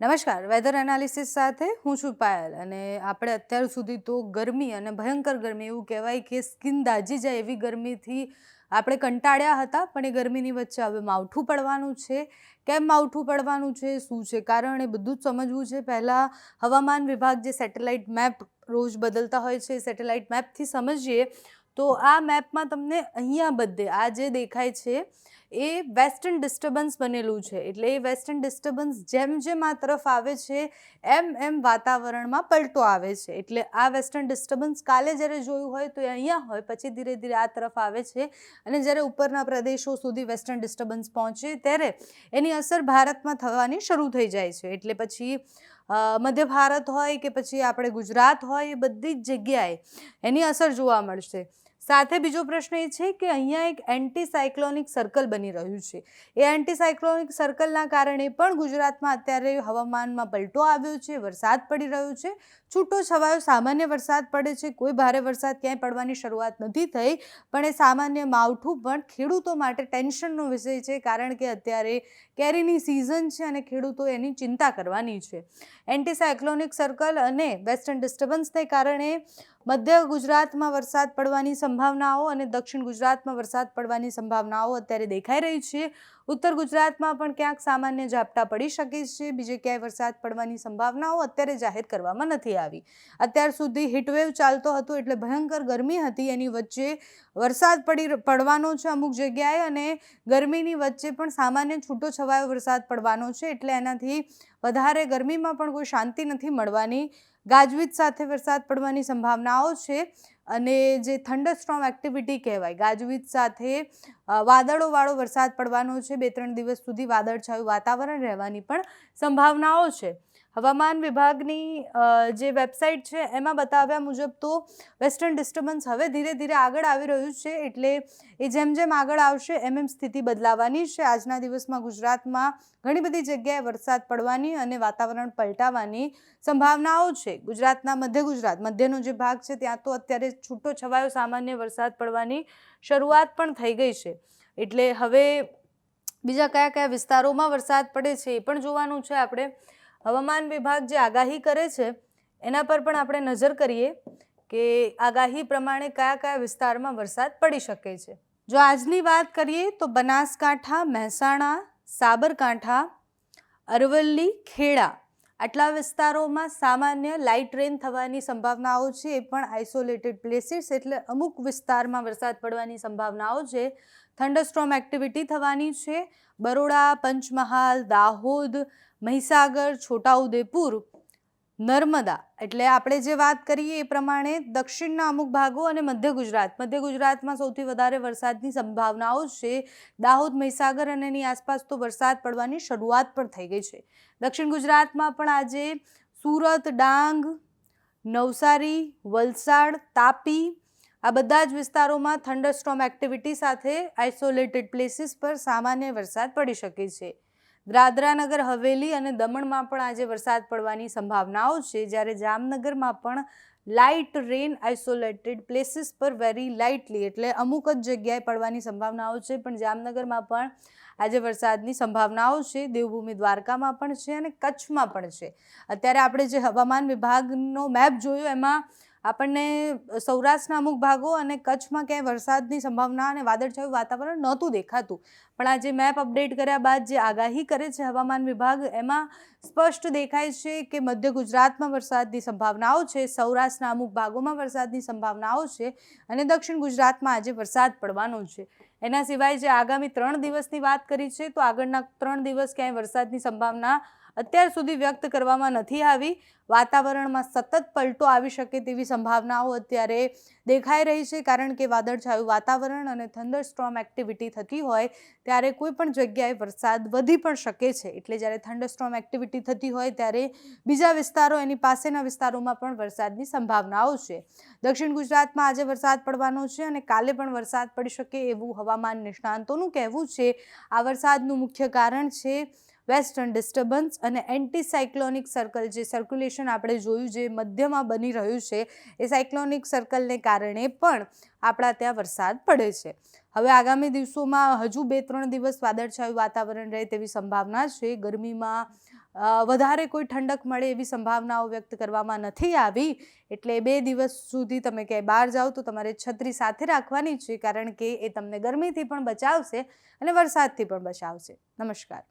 નમસ્કાર. Weather analysis સાથે હું છું પાયલ અને આપણે અત્યાર સુધી તો ગરમી અને ભયંકર ગરમી એવું કહેવાય કે સ્કિન દાજી જાય એવી ગરમીથી આપણે કંટાળ્યા હતા, પણ એ ગરમીની વચ્ચે હવે માવઠું પડવાનું છે. કેમ માવઠું પડવાનું છે? શું છે કારણ? એ બધું જ સમજવું છે. પહેલાં હવામાન વિભાગ જે સેટેલાઇટ મેપ રોજ બદલતા હોય છે સેટેલાઇટ મેપથી સમજીએ તો આ મેપમાં તમને અહીંયા બધે આ જે દેખાય છે, એ વેસ્ટર્ન ડિસ્ટર્બન્સ બનેલું છે. એટલે એ વેસ્ટર્ન ડિસ્ટર્બન્સ જેમ જેમ આ તરફ આવે છે, એમ એમ વાતાવરણમાં પલટો આવે છે. એટલે આ વેસ્ટર્ન ડિસ્ટર્બન્સ કાલે જ્યારે જોયું હોય તો એ અહીંયા હોય, પછી ધીરે ધીરે આ તરફ આવે છે. અને જ્યારે ઉપરના પ્રદેશો સુધી વેસ્ટર્ન ડિસ્ટર્બન્સ પહોંચે ત્યારે એની અસર ભારતમાં થવાની શરૂ થઈ જાય છે. એટલે પછી મધ્ય ભારત હોય કે પછી આપણે ગુજરાત હોય, એ બધી જ જગ્યાએ એની અસર જોવા મળશે. સાથે બીજો પ્રશ્ન એ છે કે અહીંયા એક એન્ટીસાયક્લોનિક સર્કલ બની રહ્યું છે. એ એન્ટીસાયક્લોનિક સર્કલના કારણે પણ ગુજરાતમાં અત્યારે હવામાનમાં પલટો આવ્યો છે, વરસાદ પડી રહ્યો છે. છૂટો છવાયો, સામાન્ય વરસાદ પડે છે, કોઈ ભારે વરસાદ ક્યાંય પડવાની શરૂઆત નથી થઈ, પણ એ સામાન્ય માવઠું પણ ખેડૂતો માટે ટેન્શનનો વિષય છે, કારણ કે અત્યારે કેરીની સિઝન છે અને ખેડૂતો એની ચિંતા કરવાની છે. એન્ટીસાયક્લોનિક સર્કલ અને વેસ્ટર્ન ડિસ્ટર્બન્સને કારણે મધ્ય ગુજરાતમાં વરસાદ પડવાની સંભાવનાઓ અને દક્ષિણ ગુજરાતમાં વરસાદ પડવાની સંભાવનાઓ અત્યારે દેખાઈ રહી છે. ઉત્તર ગુજરાતમાં પણ ક્યાંક સામાન્ય ઝાપટા પડી શકે છે. બીજે ક્યાંય વરસાદ પડવાની સંભાવનાઓ અત્યારે જાહેર કરવામાં નથી આવી. અત્યાર સુધી હીટવેવ ચાલતો હતો એટલે ભયંકર ગરમી હતી. એની વચ્ચે વરસાદ પડી પડવાનો છે અમુક જગ્યાએ અને ગરમીની વચ્ચે પણ સામાન્ય છૂટો છવાયો વરસાદ પડવાનો છે. એટલે એનાથી વધારે ગરમીમાં પણ કોઈ શાંતિ નથી મળવાની ગાજવીજ સાથે વરસાદ પડવાની સંભાવનાઓ છે અને જે થંડરસ્ટ્રોમ એક્ટિવિટી કહેવાય, ગાજવીજ સાથે વાદળોવાળો વરસાદ પડવાનો છે બે ત્રણ દિવસ સુધી વાદળછાયું વાતાવરણ રહેવાની પણ સંભાવનાઓ છે. હવામાન વિભાગની જે વેબસાઇટ છે એમાં બતાવ્યા મુજબ તો વેસ્ટર્ન ડિસ્ટર્બન્સ હવે ધીરે ધીરે આગળ આવી રહ્યું છે એટલે એ જેમ જેમ આગળ આવશે એમ એમ સ્થિતિ બદલાવાની છે. આજના દિવસમાં ગુજરાતમાં ઘણી બધી જગ્યાએ વરસાદ પડવાની અને વાતાવરણ પલટાવાની સંભાવનાઓ છે. ગુજરાતના મધ્ય ગુજરાત, મધ્યનો જે ભાગ છે ત્યાં તો અત્યારે છૂટો છવાયો સામાન્ય વરસાદ પડવાની શરૂઆત પણ થઈ ગઈ છે. એટલે હવે બીજા કયા કયા વિસ્તારોમાં વરસાદ પડે છે એ પણ જોવાનું છે આપણે. હવામાન વિભાગ જે આગાહી કરે છે, એના પર પણ આપણે નજર કરીએ કે આગાહી પ્રમાણે કયા કયા વિસ્તારમાં વરસાદ પડી શકે છે. જો આજની વાત કરીએ તો બનાસકાંઠા, મહેસાણા, સાબરકાંઠા, અરવલ્લી, ખેડા આટલા વિસ્તારોમાં સામાન્ય લાઇટ રેન થવાની સંભાવનાઓ છે, એ પણ આઇસોલેટેડ પ્લેસીસ એટલે અમુક વિસ્તારમાં વરસાદ પડવાની સંભાવનાઓ છે. થંડરસ્ટ્રોમ એક્ટિવિટી થવાની છે. બરોડા, પંચમહાલ, દાહોદ મહીસાગર, છોટાઉદેપુર, નર્મદા. એટલે આપણે જે વાત કરીએ એ પ્રમાણે દક્ષિણના અમુક ભાગો અને મધ્ય ગુજરાત. મધ્ય ગુજરાતમાં સૌથી વધારે વરસાદની સંભાવનાઓ છે. દાહોદ, મહીસાગર અને એની આસપાસ તો વરસાદ પડવાની શરૂઆત પણ થઈ ગઈ છે. દક્ષિણ ગુજરાતમાં પણ આજે સુરત, ડાંગ, નવસારી, વલસાડ, તાપી આ બધા જ વિસ્તારોમાં થંડરસ્ટ્રોમ એક્ટિવિટી સાથે આઇસોલેટેડ પ્લેસીસ પર સામાન્ય વરસાદ પડી શકે છે. દાદરાનગર, હવેલી અને દમણમાં પણ આજે વરસાદ પડવાની સંભાવનાઓ છે. જ્યારે જામનગરમાં પણ લાઇટ રેન આઇસોલેટેડ પ્લેસીસ પર વેરી લાઇટલી એટલે અમુક જ જગ્યાએ પડવાની સંભાવનાઓ છે. પણ જામનગરમાં પણ આજે વરસાદની સંભાવનાઓ છે. દેવભૂમિ દ્વારકામાં પણ છે અને કચ્છમાં પણ છે. અત્યારે આપણે જે હવામાન વિભાગનો મેપ જોયો, એમાં આપણને સૌરાષ્ટ્રના અમુક ભાગો અને કચ્છમાં ક્યાંય વરસાદની સંભાવના અને વાદળછાયું વાતાવરણ નહોતું દેખાતું. પણ આજે મેપ અપડેટ કર્યા બાદ જે આગાહી કરે છે હવામાન વિભાગ, એમાં સ્પષ્ટ દેખાય છે કે મધ્ય ગુજરાતમાં વરસાદની સંભાવનાઓ છે, સૌરાષ્ટ્રના અમુક ભાગોમાં વરસાદની સંભાવનાઓ છે અને દક્ષિણ ગુજરાતમાં આજે વરસાદ પડવાનો છે. એના સિવાય જે આગામી ત્રણ દિવસની વાત કરી છે, તો આગળના ત્રણ દિવસ ક્યાંય વરસાદની સંભાવના અત્યાર સુધી વ્યક્ત કરવામાં નથી આવી. વાતાવરણમાં સતત પલટો આવી શકે તેવી સંભાવનાઓ અત્યારે દેખાઈ રહી છે, કારણ કે વાદળછાયું વાતાવરણ અને થંડરસ્ટ્રોમ એક્ટિવિટી થતી હોય ત્યારે કોઈ પણ જગ્યાએ વરસાદ વધી પણ શકે છે. એટલે જ્યારે થંડરસ્ટ્રોમ એક્ટિવિટી થતી હોય ત્યારે બીજા વિસ્તારો, એની પાસેના વિસ્તારોમાં પણ વરસાદની સંભાવનાઓ છે. દક્ષિણ ગુજરાતમાં આજે વરસાદ પડવાનો છે અને કાલે પણ વરસાદ પડી શકે એવું હવામાન નિષ્ણાંતોનું કહેવું છે. આ વરસાદનું મુખ્ય કારણ છે વેસ્ટર્ન ડિસ્ટર્બન્સ અને એન્ટીસાયક્લોનિક સર્કલ જે સર્ક્યુલેશન આપણે જોયું, જે મધ્યમાં બની રહ્યું છે, એ સાયક્લોનિક સર્કલને કારણે પણ આપણા ત્યાં વરસાદ પડે છે. હવે આગામી દિવસોમાં હજુ બે ત્રણ દિવસ વાદળછાયું વાતાવરણ રહે તેવી સંભાવના છે. ગરમીમાં વધારે કોઈ ઠંડક મળે એવી સંભાવનાઓ વ્યક્ત કરવામાં નથી આવી. એટલે બે દિવસ સુધી તમે ક્યાંય બહાર જાઓ તો તમારે છત્રી સાથે રાખવાની છે, કારણ કે એ તમને ગરમીથી પણ બચાવશે અને વરસાદથી પણ બચાવશે. નમસ્કાર.